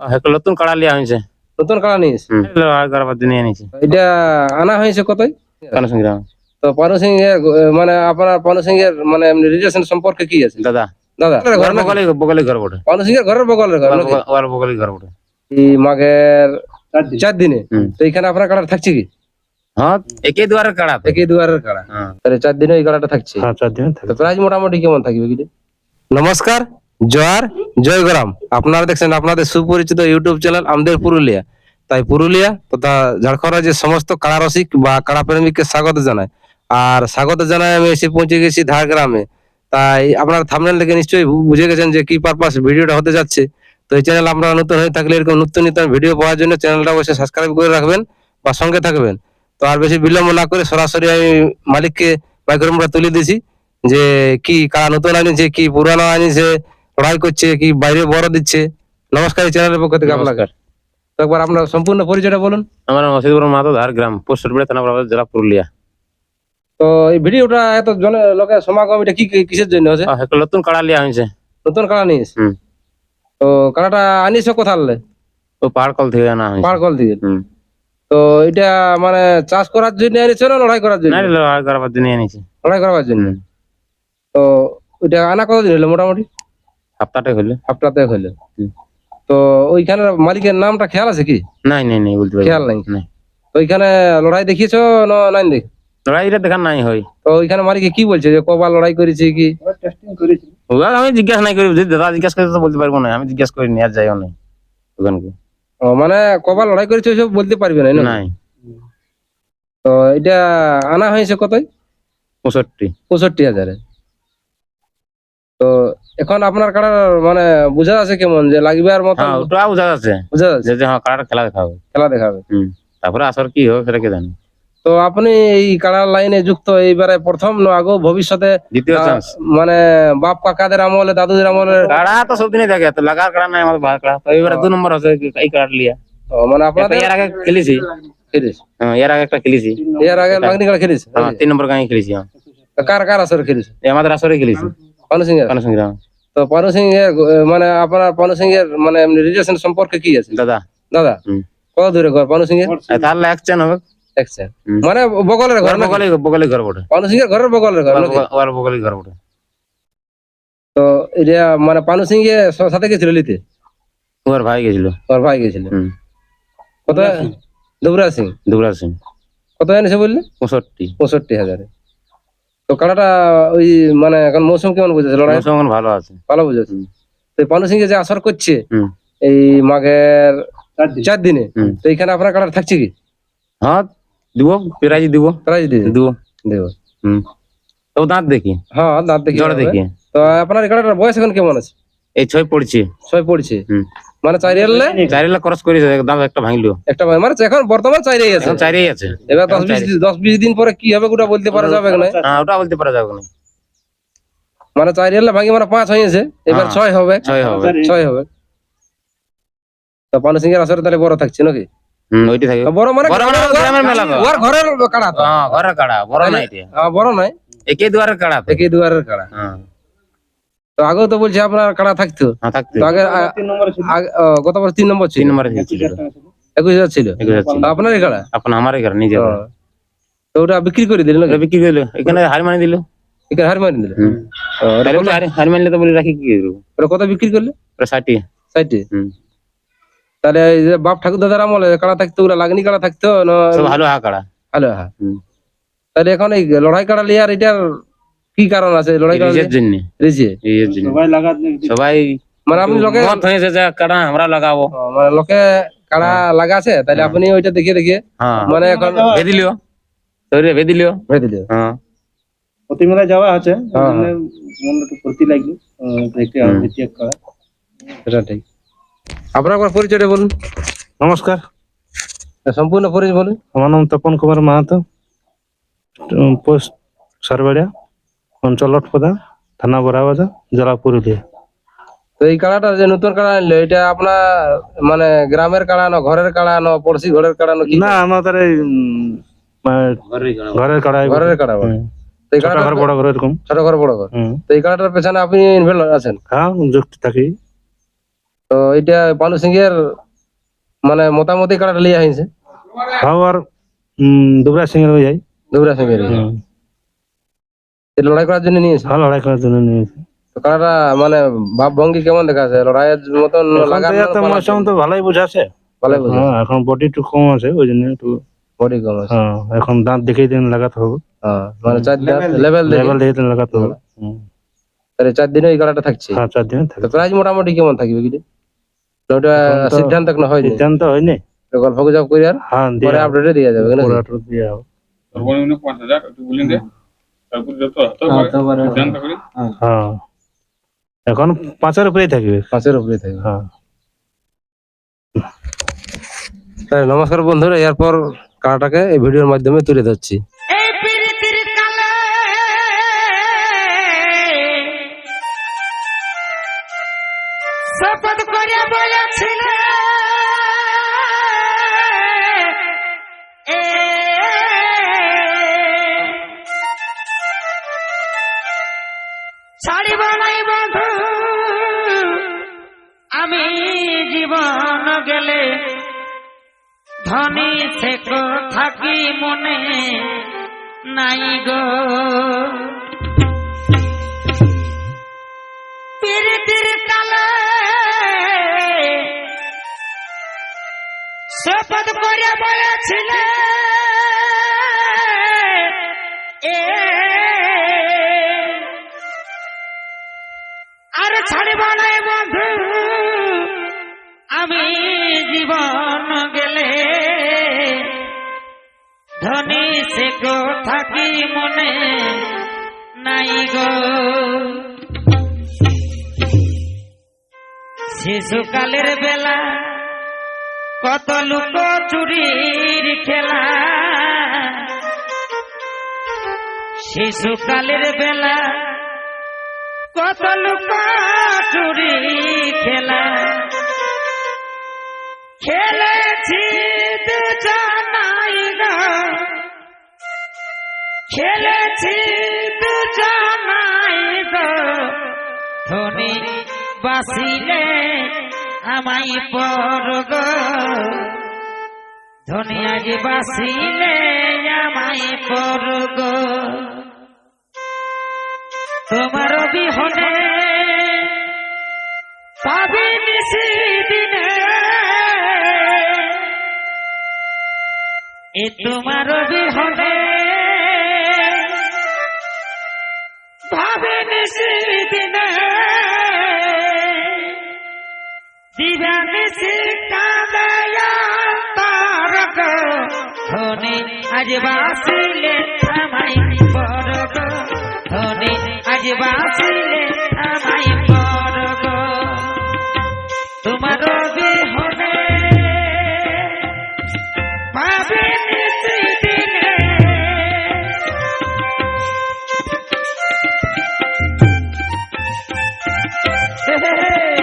হ্যাঁ নতুন কাড়া লিয়া হয়েছে নতুন কাড়া নিয়েছে নিয়ে নিয়েছি এটা আনা হয়েছে সংগ্রাম তো পানু সিং এর মানে আপনার পানু সিং এর মানে রিলেশন সম্পর্কে কি আছে? দাদা। দাদা ঘর বগলে বগলে ঘর বটে। পানু সিং এর ঘরের ঘর ওর বগলে ঘর বটে। এই চার দিনে। তো এখানে আপনার কাড়া থাকছে কি? হ্যাঁ একে দুয়ারের কাড়া একই দুয়ারের কাড়া। হ্যাঁ। তাহলে চার দিনে এই কাড়াটা থাকছে? হ্যাঁ চার দিন থাকে প্রাইস মোটামুটি কেমন থাকবে কি নমস্কার। জয়ার, জয়গ্রাম। আপনারা দেখছেন আপনাদের সুপরিচিত ইউটিউব চ্যানেল আমাদের পুরুলিয়া। তাই পুরুলিয়া তথা ঝাড়খণ্ড রাজ্যের সমস্ত কাড়ারসিক বা কাড়া প্রেমিককে স্বাগত জানায় আর স্বাগত জানায় আমি এসে পৌঁছে গেছি ঝাড়গ্রামে। তাই আপনারা থামনেল থেকে নিশ্চয়ই বুঝে গেছেন যে কি পারপাস ভিডিওটা হতে যাচ্ছে। তো এই চ্যানেল আপনারা নতুন হয়ে থাকলে এরকম নতুন নতুন ভিডিও পাওয়ার জন্য চ্যানেলটা অবশ্যই সাবস্ক্রাইব করে রাখবেন বা সঙ্গে থাকবেন। তো আর বেশি বিলম্ব না করে সরাসরি আমি মালিককে মাইক্রোফোনটা তুলে দিয়েছি যে কি কারা নতুন আনিছে কি পুরানো আনিছে লড়াই করছে কি বাইরে বড় দিচ্ছে? নমস্কার এই চ্যানেলের পক্ষ থেকে আপনাকে তো একবার আপনার সম্পূর্ণ পরিচয়টা বলুন। আমার নাম মসজিদপুর মাতো ধার গ্রাম পোস্ট বেড়ে থানা বরাবর জেলা পুরুলিয়া। তো এই ভিডিওটা এত জনে লোকের সমাগম এটা কি কিসের জন্য হচ্ছে হ্যাঁ নতুন কাড়া লিয়া হয়েছে নতুন কাড়া নিয়েছে। তো কাড়াটা আনিস কোথাল ও পাহাড় কল থেকে আনা হয়েছে। পাহাড় কল থেকে তো এটা মানে চাষ করার জন্য আনিছে না লড়াই করার জন্য? না আগরবাদ নিয়ে নিয়েছি লড়াই করার জন্য? তো এটা আনা কতদিন হলো মোটামুটি? সপ্তাহটা হইলে। সপ্তাহতে হলো তো ওইখানের মালিকের নামটা খেয়াল আছে কি? নাই নাই নাই বলতে পারি খেয়াল নাই? নাই। তো ওইখানে লড়াই দেখিয়েছো না নাই দেখ? লড়াইটা দেখা নাই হয়। তো ওইখানে মালিকে কি বলছে যে কবার লড়াই করেছে কি? আমি জিজ্ঞাসা নাই করি যদি দাদা জিজ্ঞাসা করে বলতে পারব না আমি জিজ্ঞাসা করি নি আর যাইও নাই ওখানকে। ও, মানে কবার লড়াই করেছে ওইসব বলতে পারবে না না? নাই। তো এটা আনা হয়েছে কতই? পঁয়ষট্টি। পঁয়ষট্টি হাজারে। তো এখন আপনার কাড়ার মানে বোঝা আছে কেমন যে লাগবে আর মতো হ্যাঁ ওটা বুঝা যাচ্ছে। বোঝা যাচ্ছে? যে যে হ্যাঁ খেলা দেখাবে। খেলা দেখাবে। হুম তারপরে আসর কি হবে সেটা কে জানে। তো আপনি এই কাড়ার লাইনে যুক্ত এইবারে প্রথম না আগো ভবিষ্যতে দ্বিতীয় চান্স মানে বাপ কাকাদের আমলে দাদুদের আমলে কাড়া তো সব দিনই থাকে তো লাগার কাড়া নাই আমাদের কাড়া। তো এবারে দু নম্বর আছে এই কাড়া লিয়া। মানে আপনাদের এর আগে খেলেছি। খেলিস হ্যাঁ, এর আগে একটা খেলেছি। এর আগে লাগনি কাড়া হ্যাঁ তিন নম্বর গাঁয়ে খেলেছি হ্যাঁ। কার কার আসরে এই আমাদের আসরে খেলেছি। পানু সিং এর কানু সংগ্রাম তো পানু সিং এর মানে আপনার পানু সিং এর মানে রিলেশন সম্পর্কে কি আছে? দাদা। দাদা? কত দূরে ঘর পানু সিং এর এই তাহলে এক হবে। দেখছেন মানে বগলের ঘর? বগলে বগলে ঘর বটে। পানু সিং এর ঘরের বগলের ঘর ওর বগলে ঘর বটে। তো এটা মানে পানু সিং এর সাথে গেছিল লিতে? ওর ভাই গেছিল। ওর ভাই গেছিল। কত দুবরা সিং। দুবরাজ সিং। কত এনেছে বললে? পঁয়ষট্টি। পঁয়ষট্টি হাজারে। তো কাড়াটা ওই মানে এখন মৌসুম কেমন বুঝেছে? লড়াই? মৌসুম এখন ভালো আছে। ভালো বুঝেছে? তো পানু সিং যে আসর করছে এই মাঘের চার দিনে। তো এখানে আপনার কাড়া থাকছে কি? হ্যাঁ দিব প্রাইজ দিব। প্রাইজ দিব? দেব। হুম। তো দাঁত দেখি। হ্যাঁ দাঁত দেখি। জড় দেখি। তো আপনার কাড়াটার বয়স এখন কেমন আছে? এই ছয় পড়ছে। ছয় পড়ছে। হুম। মানে চারি এলে চারি লাখ খরচ করেছে দাম একটা ভাঙলো। একটা মানে এখন বর্তমান চাইরেই আছে। এখন আছে। এবার দশ বিশ দশ বিশ দিন পরে কি হবে ওটা বলতে পারা যাবে না হ্যাঁ ওটা বলতে পারা যাবে না মানে চারি ভাঙি মানে পাঁচ হয়েছে। এবার হ্যাঁ। ছয় হবে। ছয় হবে। ছয় হবে। তো পানু সিং এর আসরে তাহলে বড় থাকছে নাকি? হুম ওইটি থাকে। বড় মানে বড় মানে। ওর ঘরের কাড়া তো। হ্যাঁ ঘরের কাড়া বড় না এটা। হ্যাঁ, বড় নাই। একে দুয়ারের কাড়া একই দুয়ারের কাড়া। হ্যাঁ। তো আগেও তো বলছে আপনার কাড়া থাকতো? হ্যাঁ আগে তিন নম্বর তিন একুশ হাজার ছিল। আপনার কাড়া। তো ওটা বিক্রি করে দিল নাকি? এটা বিক্রি করল। এখানে হার মানি দিল। এখানে হার মারি দিল? বলে হার- হার মানলে তো বলে রাখি কি ওটা কত বিক্রি করলে? ওটা ষাটি সাইটে তাহলে যে বাপ ঠাকুর দাদার আমলে কাড়া থাকতো ওগুলা লাগনি কাড়া থাকতো ভালো হা কাড়া হ্যাঁ হুম। তাহলে এখন এই লড়াই কাড়া লিয়ার এটার কি কারণ আছে? লড়াই নিজের জন্য। রিজে? নিজের জন্য। সবাই মানে আপনি লোকে মত হয়েছে যে কাড়া আমরা লাগাবো। মানে লোকে কাড়া লাগা আছে তাহলে আপনি ওইটা দেখে দেখে হ্যাঁ। মানে এখন বেদিলিও শরীরে বেদিলিও ভেবে দিলে হ্যাঁ। যাওয়া আছে। হ্যাঁ, মনটা ফুর্তি দেখতে। করা। সেটা ঠিক। আপনার একবার পরিচয়টা বলুন। নমস্কার। সম্পূর্ণ পরিচয় বলুন। আমার নাম তপন কুমার মাহাতো। পোস্ট সারবাড়িয়া। অঞ্চল লটপদা থানা বড়াবাজার জেলা পুরুলিয়া তো এই কাড়াটা যে নতুন কাড়া আনলো এটা আপনার মানে গ্রামের কাড়া না ঘরের কাড়া না পড়শি ঘরের কাড়া না কি না আমাদের এই ঘরের কড়াই ঘরের কাড়া এই ছোট ঘর বড় ঘর এরকম ছোট ঘর বড় ঘর তো এই কাড়াটার পেছনে আপনি ইনভলভ আছেন? হ্যাঁ যুক্ত থাকি। তো এটা পালু সিং এর মানে মোটামুটি কাড়াটা লিয়ে হয়েছে খাওয়ার দুবরা সিং এর হয়ে যাই দুবরা সিং এর লড়াই করার জন্য নিয়েছে? ভালো লড়াই করার জন্য নিয়েছে। তো মানে ভাব ভঙ্গি কেমন দেখা আছে? লড়াইয়ের মতন লাগার তো মৌসুম তো ভালোই বুঝাছে ভালো বুঝে হ্যাঁ এখন বডি একটু কম আছে ওই জন্য একটু বডি কম আছে। হ্যাঁ এখন দাঁত দেখেই দিন লাগাতে হবে। হ্যাঁ মানে চার দিন লেভেল লেভেল দেখে দিন লাগাতে হবে। হুম। তাহলে চার দিনে এই কাড়াটা থাকছে? হ্যাঁ চার দিনে তো থাকে প্রাইজ মোটামুটি কেমন থাকবে কি ওটা সিদ্ধান্ত এখনও হয়নি। সিদ্ধান্ত হয়নি। গল্প গুজব করে আর হ্যাঁ পরে আপডেটে দিয়ে যাবে? পুরো একটু দিয়ে হবে। পাঁচ হাজার একটু বলেন হ্যাঁ এখন পাঁচের উপরেই থাকবে। পাঁচের উপরে থাকবে। হ্যাঁ। নমস্কার বন্ধুরা এরপর কাড়াটাকে এই ভিডিওর মাধ্যমে তুলে ধরছি। এই পীড়িতির কালে শপথ করে বলেছিল গেলে ধনী থেকে থাকি মনে নাই গো। পীড়িতির কালে শপথ করে বলেছিল এ সে গো থাকি মনে নাই গো। শিশুকালের বেলা কত লোক চুরির খেলা। শিশুকালের বেলা কত লোক চুরি খেলা। খেলেছি দুজনাই খেলেছি দুজনাই ধনী বাসিলে আমাই পর গো। ধনী আজ বাসিলে আমাই পর গো। তোমার বিহনে পাবি নিশি দিনে। এ তোমার বিহনে ভাবে নিশি জীবন ধনে আজ বাসিলে আমায় বরগ ধনে আজ বাসিলে Hey, hey, hey.